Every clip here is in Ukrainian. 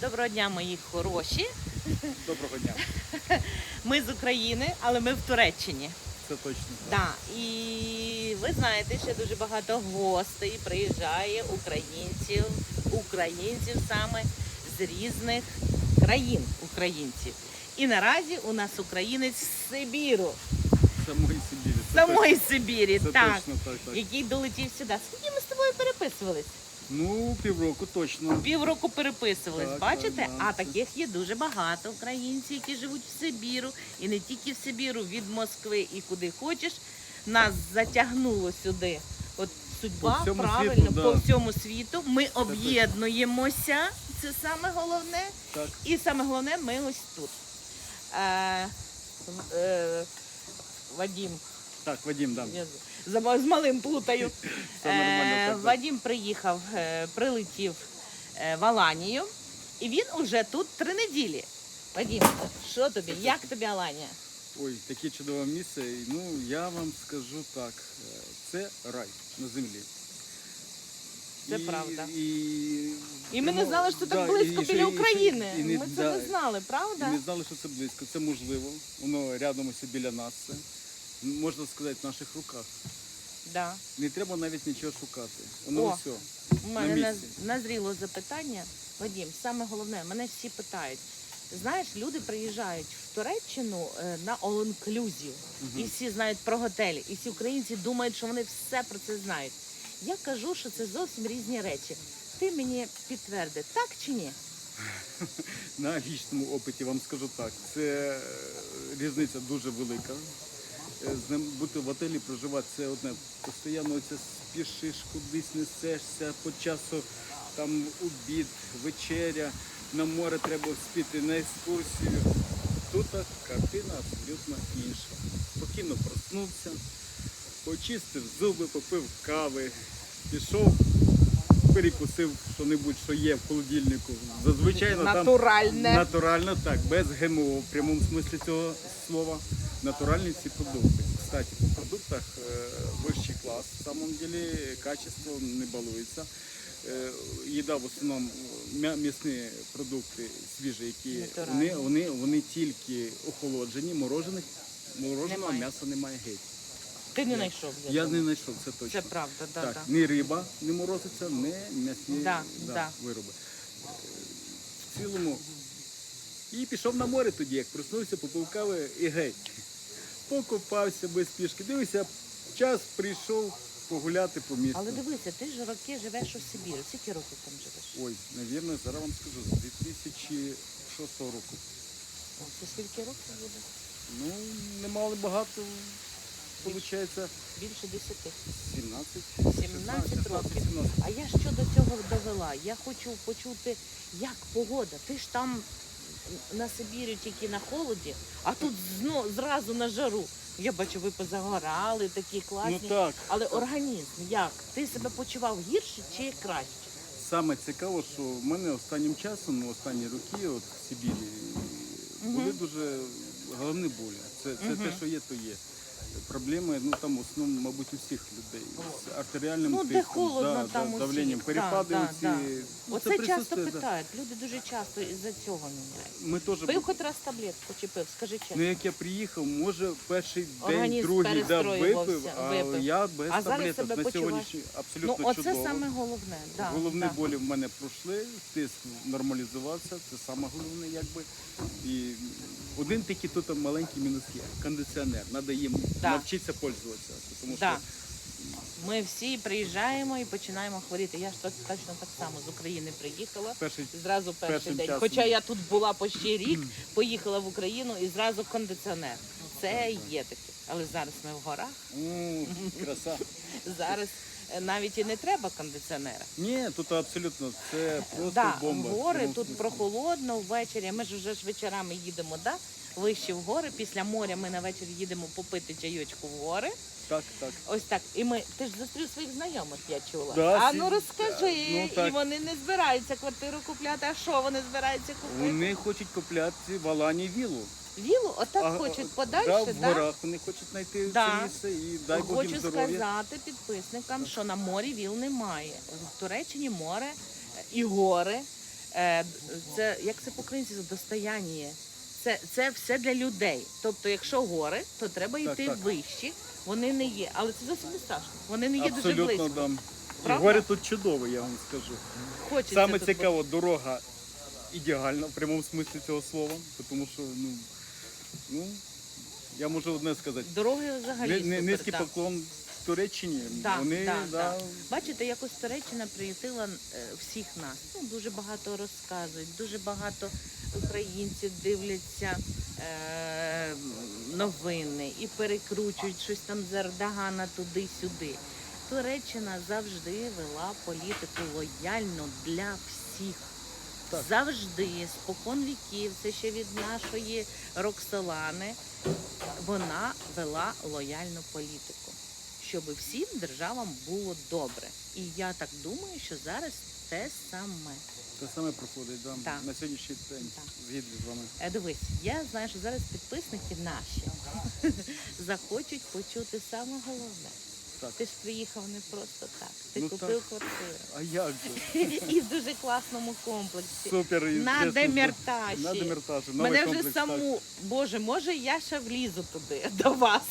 Доброго дня, мої хороші. Доброго дня. Ми з України, але ми в Туреччині. Це точно так. Да. І ви знаєте, що дуже багато гостей приїжджає українців, українців саме з різних країн українців. І наразі у нас українець з Сибіру, Самої Сибірі. самої Сибірі, так, точно так, так. який долетів сюди. Скільки ми з тобою переписувались? Ну, півроку точно. Півроку переписувались, Так, бачите? так, да, а це- таких є дуже багато українців, які живуть в Сибіру, і не тільки в Сибіру, від Москви і куди хочеш. Нас затягнуло сюди. От судьба, По всьому правильно, світу, да. по всьому світу. Ми об'єднуємося. Це саме головне. Так. І саме головне, ми ось тут. Е, е, Вадім, Так, Вадим, да. я з, з- малим плутаю. Е. Вадім приїхав, е, прилетів е, в Аланію, і він уже тут три неділі. Вадім, що тобі? Як тобі Аланія? Ой, таке чудове місце. Ну, я вам скажу так. е, Це рай на землі. Це правда. І, І ми не ну, знали, що да, так близько і біля і України. і Ми це да, не знали, І правда? не знали, що це близько. Це можливо. Воно рядом ось біля нас. Це. Можна сказати, в наших руках. Да. Не треба навіть нічого шукати. Воно О. все. У На мене місці. назріло запитання. Вадім, саме головне, мене всі питають. Знаєш, люди приїжджають в Туреччину е, на all-inclusive, і всі знають про готелі, і всі українці думають, що вони все про це знають. Я кажу, що це зовсім різні речі. Ти мені підтверди, так чи ні? На вічному опиті вам скажу так. Це е, різниця дуже велика. Е, З ним бути в готелі, проживати це одне. Постійно оце спішиш, кудись несешся, по часу там обід, вечеря, на море треба вспіти, на екскурсію. Тут картина абсолютно інша. Спокійно проснувся, почистив зуби, попив кави, пішов, перекусив що-небудь, що є в холодильнику. Зазвичай ну, там Натурально, так, без ГМО, в прямому смислі цього слова. Натуральні ці продукти. Кстати, по продуктах е, вищий клас, в самом деле, качество не балується. Е, Їда в основному м'ясні продукти свіжі, які вони, вони, вони тільки охолоджені, морожених, мороженого Немає. м'яса немає геть. Ти не знайшов. Я думаю. не знайшов, це точно. Це правда, да, так, да. ні риба не морозиться, ні м'ясні Да, да. вироби. Е, В цілому. І пішов на море тоді, як проснувся, попив кави і геть. Покупався без пішки. Дивися, час прийшов погуляти по місту. Але дивися, ти ж роки живеш у Сибірі. Скільки років там живеш? Ой, навірно, зараз вам скажу, з 2006 року. О, Це скільки років буде? Ну, немало багато, виходить, Більше десяти. 17, 17 16, років. 17. А я що до цього довела? Я хочу почути, як погода. Ти ж там на Сибірі тільки на холоді, а тут зно, зразу на жару. Я бачу, ви позагорали, такі класні. Ну так. Але організм як? Ти себе почував гірше чи краще? Саме цікаво, що в мене останнім часом, ну, останні роки, от в Сибірі, були дуже головні болі. Це, це те, що є, то є. Проблеми, ну там в основному, мабуть, у всіх людей з артеріальним Ну, тиском, холодно, да, там да, усіх. давленням, Да, перепади да, оці. да. Ну, Оце часто присутствує, да. питають. Люди дуже часто із-за цього міняють. Ми теж Пив хоч раз таблетку чи пив, скажи чесно. Ну, як я приїхав, може перший день, Організм другий да, перестроювався, випив, а випив. я без А зараз таблеток себе на почуваєш? сьогоднішній Ну, абсолютно оце чудово. саме головне. Да, Головні да. болі в мене пройшли, тиск нормалізувався, це саме головне, якби. І один тільки тут маленький мінус є кондиціонер. Треба їм Да. навчитися пользуватися. Тому Да. що Ми всі приїжджаємо і починаємо хворіти. Я ж точно так само з України приїхала. перший Зразу перший день. часом. Хоча я тут була почти рік, поїхала в Україну і зразу кондиціонер. Це є таке. Але зараз ми в горах. м, краса. Зараз навіть і не треба кондиціонера. Ні, тут абсолютно це просто Да, бомба. гори тут прохолодно ввечері. Ми ж вже ж вечорами їдемо, да? вище в гори. Після моря ми на вечір їдемо попити чайочку в гори. Так, так. Ось так. І ми ти ж зустрів своїх знайомих, я чула. Да, а ну розкажи. Ну, так. і вони не збираються квартиру купляти. А що вони збираються купити? Вони хочуть купляти в Алані віллу. Вілу, отак А, хочуть подальше, да, в да? горах вони хочуть знайти Да. це місце і дай Бог їм Хочу здоров'я. сказати підписникам, що на морі віл немає. В Туреччині море е, і гори. Е, це як це по-українськи достояння. Це, це все для людей. Тобто, якщо гори, то треба Так, йти так. вищі. Вони не є, але це зовсім не страшно. Вони не є дуже Абсолютно близько. дам. І Правда? гори тут чудово, я вам скажу. Хочеться Саме тут цікаво, дорога ідеальна в прямому смислі цього слова, тому що ну, ну я можу одне сказати. Дороги взагалі Ни- ни- супер, Низький так. поклон Туреччині. Да, Вони да, да, да. Бачите, якось Туреччина приютила е, всіх нас. Ну, дуже багато розказують, дуже багато українців дивляться е, новини і перекручують щось там з Ердогана туди-сюди. Туреччина завжди вела політику лояльну для всіх. Так. Завжди, спокон віків, це ще від нашої Роксолани, вона вела лояльну політику, щоб всім державам було добре. І я так думаю, що зараз те саме. те саме проходить да, Так. на сьогоднішній день. Так. З вами. Е, Дивись, я знаю, що зараз підписники наші захочуть почути саме головне. Так. Ти ж приїхав не просто так. Ти Ну, купив квартиру. А як же? І в дуже класному комплексі. Супер. На Деміртажі. На Деміртажі. Новий Мене вже комплекс, так. саму, боже, може я ще влізу туди до вас.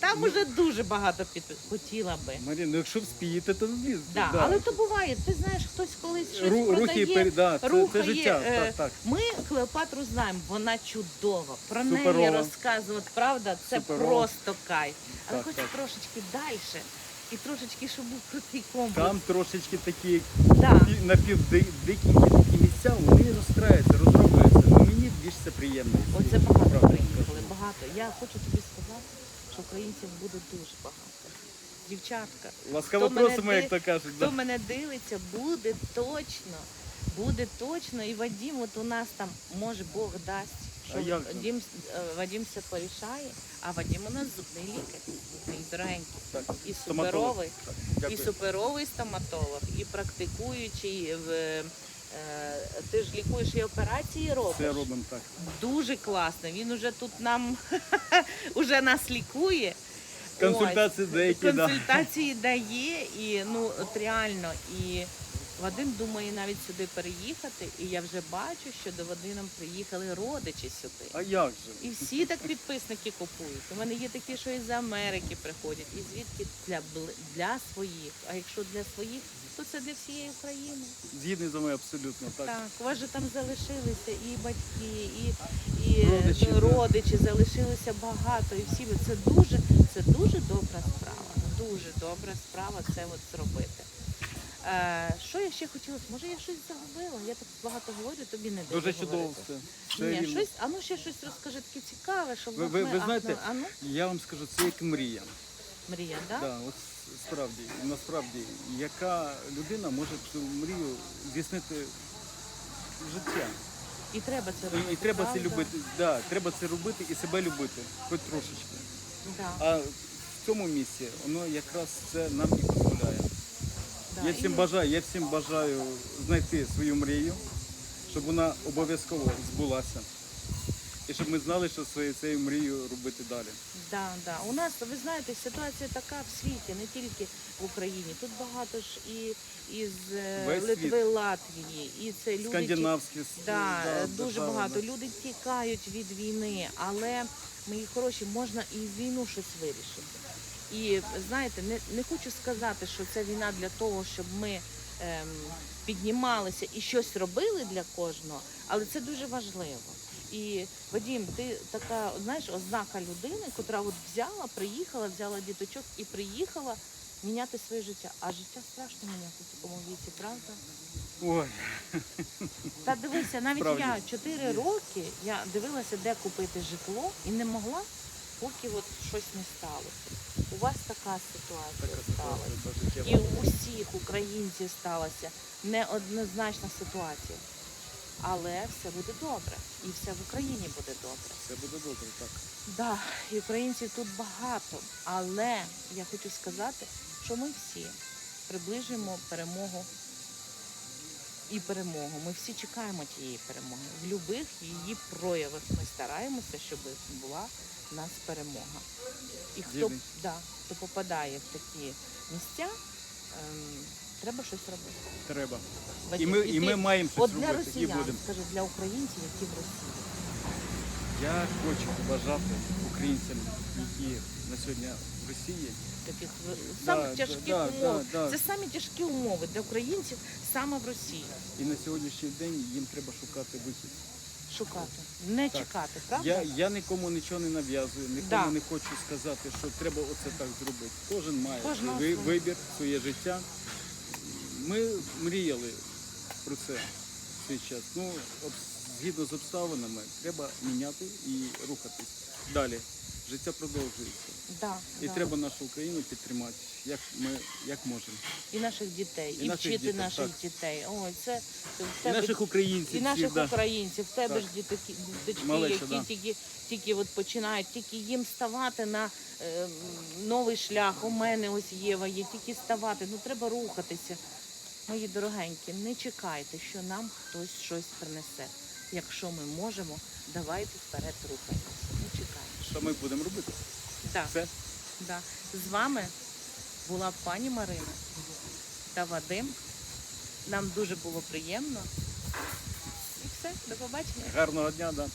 Там уже дуже багато під хотіла би. Марія, ну якщо вспієте, то влізьте. Да, але то буває. Ти знаєш, хтось колись щось Ру- продає. рухи пер- да, це, рухає, це життя. е, так, так. Ми Клеопатру знаємо, вона чудова. Про неї Суперова. розказувати, правда, це Суперова. просто кайф. Але Так, хочу так. трошечки далі. І трошечки, щоб був крутий комплекс. Там трошечки такі Да. напівдикі такі місця, вони розстраюються, розроблюються. Ну мені більш це приємно. Оце багато правду приїхали, багато. Я хочу тобі сказати, що українців буде дуже багато. Дівчатка, Ласкаво просимо, ди- як то кажуть. хто Да. мене дивиться, буде точно. Буде точно. І Вадим, от у нас там, може Бог дасть, що А? Вадим, е, Вадим все порішає, а Вадим у нас зубний лікар, мій дорогенький. І суперовий, і суперовий стоматолог, і практикуючий в. е, Ти ж лікуєш і операції робиш. Все робимо так. Дуже класно. Він уже тут нам уже нас лікує. Консультації деякі, да. дає, і ну от реально. І Вадим думає навіть сюди переїхати. І я вже бачу, що до Вадима приїхали родичі сюди. А як же? І всі так підписники купують. У мене є такі, що із Америки приходять, і звідки для для своїх. А якщо для своїх, то це для всієї України. Згідний з вами абсолютно так. Так, у вас же там залишилися і батьки, і, і Родичі, да. родичі залишилося багато, і всі це дуже, це дуже добра справа. Дуже добра справа це от зробити. Е, що я ще хотіла? Може, я щось загубила? Я так багато говорю, тобі не даю Дуже чудово говорити. все. Все Ні, рівно. щось, а ну ще щось розкажи таке цікаве, щоб Ви- ви- ви знаєте, а ну, Я вам скажу, це як мрія. мрія, да? Да, от справді, насправді, яка людина може цю мрію здійснити в життя. І треба це робити. і треба це правда? любити. Да, треба це робити і себе любити, хоч трошечки. Да, А в цьому місці воно якраз це нам і дозволяє. Да. Я всім І- бажаю, я всім бажаю знайти свою мрію, щоб вона обов'язково збулася. І щоб ми знали, що своєю цією мрією робити далі. Да, да. У нас, ви знаєте, ситуація така в світі, не тільки в Україні. Тут багато ж і із е, Весь Литви, світ. Латвії, і це люди Скандинавські да, да, дуже держави, багато. да. Люди тікають від війни, але мої хороші, можна і війну щось вирішити. І знаєте, не, не хочу сказати, що це війна для того, щоб ми ем, піднімалися і щось робили для кожного, але це дуже важливо. І Вадім, ти така, знаєш, ознака людини, котра от взяла, приїхала, взяла діточок і приїхала міняти своє життя. А життя страшно міняти в такому віці, правда? Ой, Та дивися, навіть Справді. я 4 роки я дивилася, де купити житло, і не могла, поки от щось не сталося. У вас така ситуація така сталася. ситуація І у всіх українців сталася неоднозначна ситуація. Але все буде добре. І все в Україні буде добре. Все буде добре, так. Да, і українців тут багато. Але я хочу сказати, що ми всі приближуємо перемогу і перемогу. Ми всі чекаємо тієї перемоги. В будь-яких її проявах ми стараємося, щоб була в нас перемога. І хто, да, хто попадає в такі місця, ем, Треба щось робити. Треба. І ми, і ми маємо щось для робити. І росіян, будемо. скажи, для українців, які в Росії. Я хочу побажати українцям, які на сьогодні в Росії, Таких в- Да, самих да, тяжких да, умов. да, да. Це самі тяжкі умови для українців саме в Росії. і на сьогоднішній день їм треба шукати вихід. Шукати, не Так. чекати, правда? Я, я нікому нічого не нав'язую, нікому Да. не хочу сказати, що треба оце так зробити. Кожен має Кожного ви- свого. вибір, своє життя. Ми мріяли про це в свій час. Ну, об- згідно з обставинами, треба міняти і рухатись далі. Життя продовжується. Да, І да. треба нашу Україну підтримати, як ми як можемо. І наших дітей, І і, наших вчити дітей, наших так. дітей. Ой, це в І наших українців, і наших всіх, да. українців, в тебе Так. ж дітки, діточки, Малеча, які да. тільки, тільки от починають, тільки їм ставати на е, новий шлях. У мене ось Єва є, тільки ставати. Ну треба рухатися. Мої дорогенькі, не чекайте, що нам хтось щось принесе. Якщо ми можемо, давайте вперед рухайтеся. Що ми будемо робити? Да. Все? да. З вами була пані Марина та Вадим. Нам дуже було приємно. І все, до побачення. Гарного дня, да.